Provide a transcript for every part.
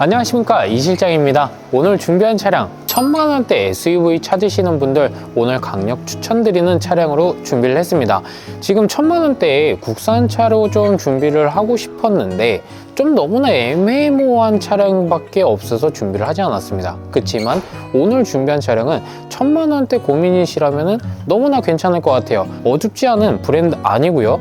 안녕하십니까. 이 실장입니다. 오늘 준비한 차량 천만원대 SUV 찾으시는 분들 오늘 강력 추천드리는 차량으로 준비를 했습니다. 지금 천만원대에 국산차로 좀 준비를 하고 싶었는데 좀 너무나 애매모호한 차량밖에 없어서 준비를 하지 않았습니다. 그렇지만 오늘 준비한 차량은 천만원대 고민이시라면 너무나 괜찮을 것 같아요. 어둡지 않은 브랜드 아니고요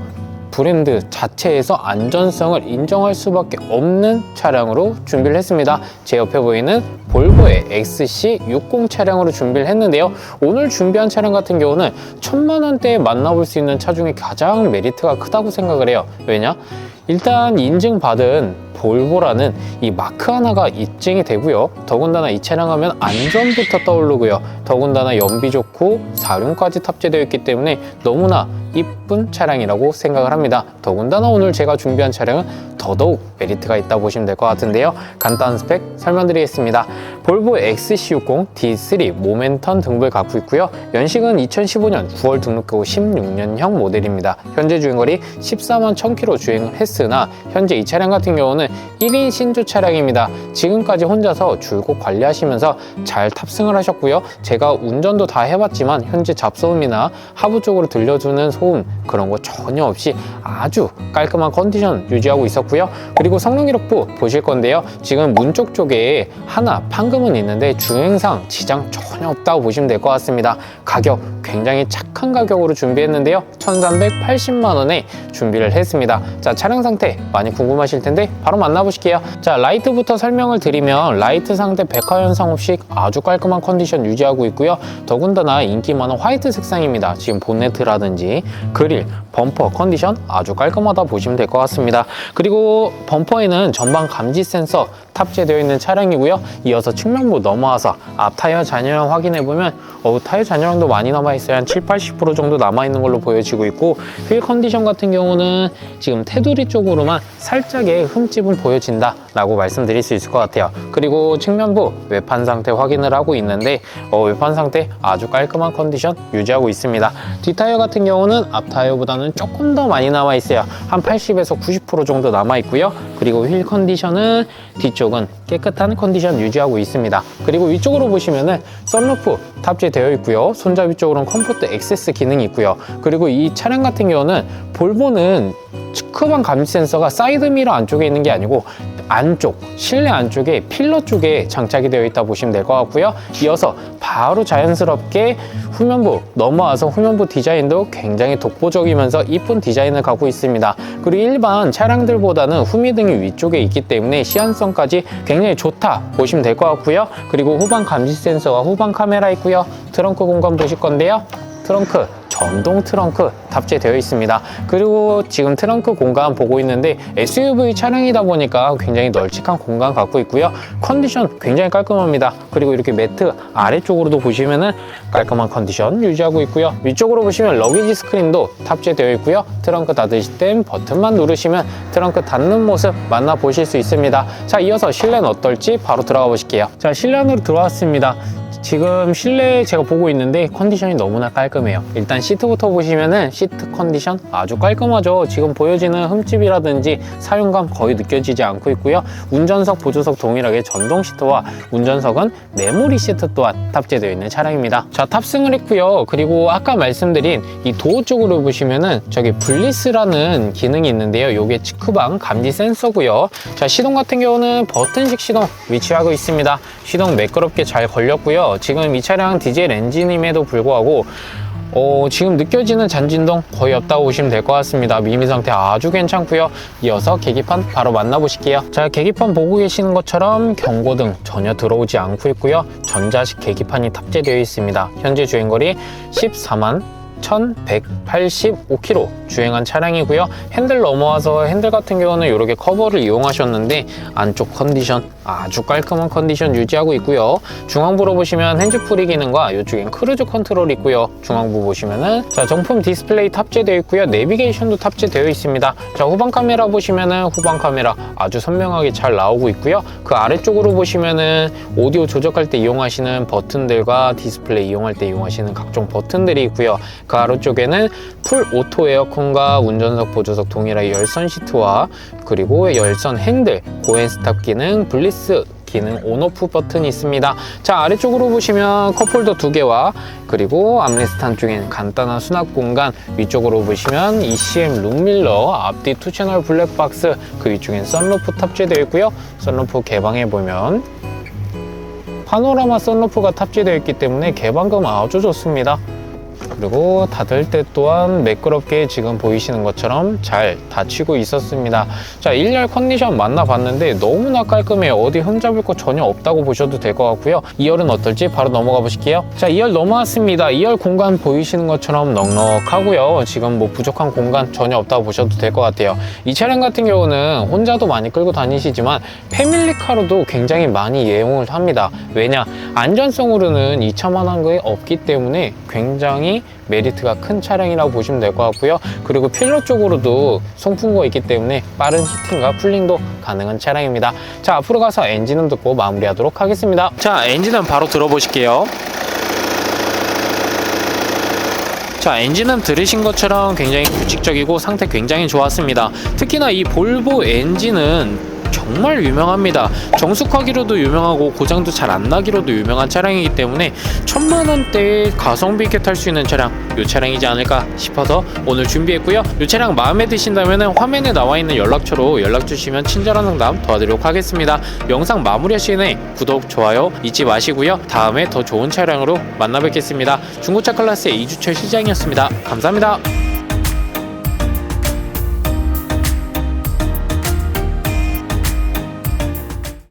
브랜드 자체에서 안전성을 인정할 수밖에 없는 차량으로 준비를 했습니다. 제 옆에 보이는 볼보의 XC60 차량으로 준비를 했는데요. 오늘 준비한 차량 같은 경우는 천만 원대에 만나볼 수 있는 차 중에 가장 메리트가 크다고 생각을 해요. 왜냐? 일단 인증받은 볼보라는 이 마크 하나가 입증이 되고요. 더군다나 이 차량 하면 안전부터 떠오르고요. 더군다나 연비 좋고 사륜까지 탑재되어 있기 때문에 너무나 이쁜 차량이라고 생각을 합니다. 더군다나 오늘 제가 준비한 차량은 더더욱 메리트가 있다 보시면 될 것 같은데요. 간단한 스펙 설명드리겠습니다. 볼보 XC60 D3 모멘턴 등급을 갖고 있고요. 연식은 2015년 9월 등록하고 16년형 모델입니다. 현재 주행거리 14만 1000km 주행을 했으나 현재 이 차량 같은 경우는 1인 신조 차량입니다. 지금까지 혼자서 줄곧 관리하시면서 잘 탑승을 하셨고요. 제가 운전도 다 해봤지만 현재 잡소음이나 하부 쪽으로 들려주는 소음 그런 거 전혀 없이 아주 깔끔한 컨디션 유지하고 있었고요. 그리고 성능 기록부 보실 건데요. 지금 문쪽 쪽에 하나 판금은 있는데 주행상 지장 전혀 없다고 보시면 될 것 같습니다. 가격 굉장히 착한 가격으로 준비했는데요. 1380만 원에 준비를 했습니다. 자, 차량 상태 많이 궁금하실 텐데 바로 만나보실게요. 자, 라이트부터 설명을 드리면 라이트 상태 백화 현상 없이 아주 깔끔한 컨디션 유지하고 있고요. 더군다나 인기 많은 화이트 색상입니다. 지금 본네트라든지 그릴, 범퍼 컨디션 아주 깔끔하다 보시면 될 것 같습니다. 그리고 범퍼에는 전방 감지 센서 탑재되어 있는 차량이고요. 이어서 측면부 넘어와서 앞 타이어 잔여량 확인해 보면 어, 타이어 잔여량도 많이 남아 있어요. 한 7, 80% 정도 남아 있는 걸로 보여지고 있고 휠 컨디션 같은 경우는 지금 테두리 쪽으로만 살짝의 흠집은 보여진다 라고 말씀드릴 수 있을 것 같아요. 그리고 측면부 외판 상태 확인을 하고 있는데 어, 외판 상태 아주 깔끔한 컨디션 유지하고 있습니다. 뒷 타이어 같은 경우는 앞 타이어보다는 조금 더 많이 남아 있어요. 한 80에서 90% 정도 남아 있고요. 그리고 휠 컨디션은 뒤쪽은 깨끗한 컨디션 유지하고 있습니다. 그리고 위쪽으로 보시면은 썬루프 탑재되어 있고요. 손잡이 쪽으로는 컴포트 액세스 기능이 있고요. 그리고 이 차량 같은 경우는 볼보는 측후방 감지 센서가 사이드 미러 안쪽에 있는 게 아니고 안쪽 실내 안쪽에 필러 쪽에 장착이 되어 있다 보시면 될 것 같고요. 이어서 바로 자연스럽게 후면부 넘어와서 후면부 디자인도 굉장히 독보적이면서 이쁜 디자인을 갖고 있습니다. 그리고 일반 차량들보다는 후미등이 위쪽에 있기 때문에 시안성까지 굉장히 좋다 보시면 될 것 같고요. 그리고 후방 감지 센서와 후방 카메라 있고요. 트렁크 공간 보실 건데요. 트렁크 전동 트렁크 탑재되어 있습니다. 그리고 지금 트렁크 공간 보고 있는데 SUV 차량이다 보니까 굉장히 널찍한 공간 갖고 있고요. 컨디션 굉장히 깔끔합니다. 그리고 이렇게 매트 아래쪽으로도 보시면은 깔끔한 컨디션 유지하고 있고요. 위쪽으로 보시면 러기지 스크린도 탑재되어 있고요. 트렁크 닫으실 땐 버튼만 누르시면 트렁크 닫는 모습 만나보실 수 있습니다. 자, 이어서 실내는 어떨지 바로 들어가 보실게요. 자, 실내 안으로 들어왔습니다. 지금 실내 제가 보고 있는데 컨디션이 너무나 깔끔해요. 일단 시트부터 보시면은 시트 컨디션 아주 깔끔하죠. 지금 보여지는 흠집이라든지 사용감 거의 느껴지지 않고 있고요. 운전석 보조석 동일하게 전동 시트와 운전석은 메모리 시트 또한 탑재되어 있는 차량입니다. 자 탑승을 했고요. 그리고 아까 말씀드린 이 도어 쪽으로 보시면은 저기 블리스라는 기능이 있는데요. 요게 측후방 감지 센서고요. 자 시동 같은 경우는 버튼식 시동 위치하고 있습니다. 시동 매끄럽게 잘 걸렸고요 지금 이 차량 디젤 엔진임에도 불구하고 어, 지금 느껴지는 잔진동 거의 없다고 보시면 될 것 같습니다. 미미 상태 아주 괜찮고요. 이어서 계기판 바로 만나보실게요. 자, 계기판 보고 계시는 것처럼 경고등 전혀 들어오지 않고 있고요. 전자식 계기판이 탑재되어 있습니다. 현재 주행거리 14만 1185km 주행한 차량이고요. 핸들 넘어와서 핸들 같은 경우는 이렇게 커버를 이용하셨는데 안쪽 컨디션 아주 깔끔한 컨디션 유지하고 있고요. 중앙부로 보시면 핸즈프리 기능과 이쪽엔 크루즈 컨트롤 있고요. 중앙부 보시면은 자 정품 디스플레이 탑재되어 있고요. 내비게이션도 탑재되어 있습니다. 자 후방 카메라 보시면은 후방 카메라 아주 선명하게 잘 나오고 있고요. 그 아래쪽으로 보시면은 오디오 조작할 때 이용하시는 버튼들과 디스플레이 이용할 때 이용하시는 각종 버튼들이 있고요. 그 아래쪽에는 풀 오토 에어컨과 운전석 보조석 동일하게 열선 시트와 그리고 열선 핸들, 고행 스탑 기능, 블리스 기능 온오프 버튼이 있습니다. 자 아래쪽으로 보시면 컵홀더 두 개와 그리고 암레스트 한쪽엔 간단한 수납 공간 위쪽으로 보시면 ECM 룸밀러 앞뒤 투 채널 블랙박스 그 위쪽엔 썬루프 탑재되어 있고요. 썬루프 개방해 보면 파노라마 썬루프가 탑재되어 있기 때문에 개방감 아주 좋습니다. 그리고 닫을 때 또한 매끄럽게 지금 보이시는 것처럼 잘 닫히고 있었습니다. 자, 1열 컨디션 만나봤는데 너무나 깔끔해요. 어디 흠잡을 거 전혀 없다고 보셔도 될 것 같고요. 2열은 어떨지 바로 넘어가 보실게요. 자, 2열 넘어왔습니다. 2열 공간 보이시는 것처럼 넉넉하고요. 지금 뭐 부족한 공간 전혀 없다고 보셔도 될 것 같아요. 이 차량 같은 경우는 혼자도 많이 끌고 다니시지만 패밀리카로도 굉장히 많이 이용을 합니다. 왜냐? 안전성으로는 이 차만한 게 없기 때문에 굉장히 메리트가 큰 차량이라고 보시면 될 것 같고요. 그리고 필러 쪽으로도 송풍구가 있기 때문에 빠른 히팅과 풀링도 가능한 차량입니다. 자, 앞으로 가서 엔진음 듣고 마무리하도록 하겠습니다. 자, 엔진음 바로 들어보실게요. 자, 엔진음 들으신 것처럼 굉장히 규칙적이고 상태 굉장히 좋았습니다. 특히나 이 볼보 엔진은 정말 유명합니다. 정숙하기로도 유명하고 고장도 잘 안 나기로도 유명한 차량이기 때문에 천만 원대의 가성비 있게 탈 수 있는 차량 이 차량이지 않을까 싶어서 오늘 준비했고요. 이 차량 마음에 드신다면 화면에 나와 있는 연락처로 연락 주시면 친절한 상담 도와드리도록 하겠습니다. 영상 마무리하시기 전에 구독, 좋아요 잊지 마시고요. 다음에 더 좋은 차량으로 만나 뵙겠습니다. 중고차 클래스의 이주철 시장이었습니다. 감사합니다.